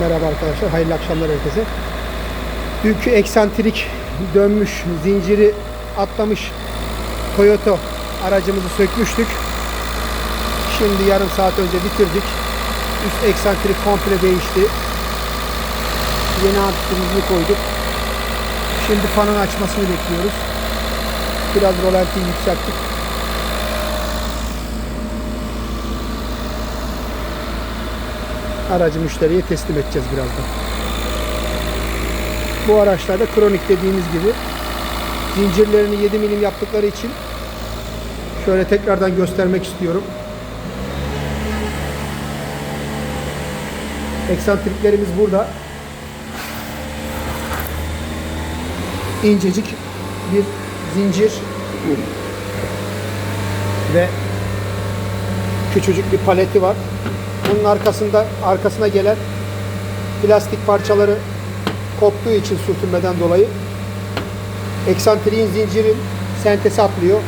Merhaba arkadaşlar, hayırlı akşamlar herkese. Dünkü eksantrik dönmüş, zinciri atlamış Toyota aracımızı sökmüştük. Şimdi yarım saat önce bitirdik. Üst eksantrik komple değişti. Yeni antifrizini koyduk. Şimdi fanın açmasını bekliyoruz. Biraz rolantiyi yükselttik. Aracı müşteriye teslim edeceğiz birazdan. Bu araçlarda kronik dediğimiz gibi zincirlerini 7 milim yaptıkları için şöyle tekrardan göstermek istiyorum. Eksantriklerimiz burada. İncecik bir zincir ve küçücük bir paleti var. Bunun arkasında arkasına gelen plastik parçaları koptuğu için sürtünmeden dolayı eksantriğin zincirin sentesi atlıyor.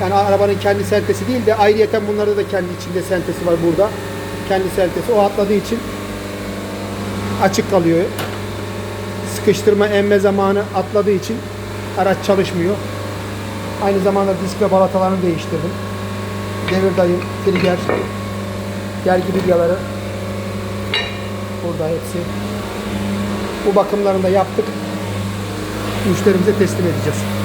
Yani arabanın kendi sentesi değil de ayrıyeten bunlarda da kendi içinde sentesi var burada. Kendi sentesi o atladığı için açık kalıyor. Sıkıştırma emme zamanı atladığı için araç çalışmıyor. Aynı zamanda disk ve balatalarını değiştirdim. Devir dayım, trigger, gergi bilyaları burada hepsi. Bu bakımlarını da yaptık. Müşterimize teslim edeceğiz.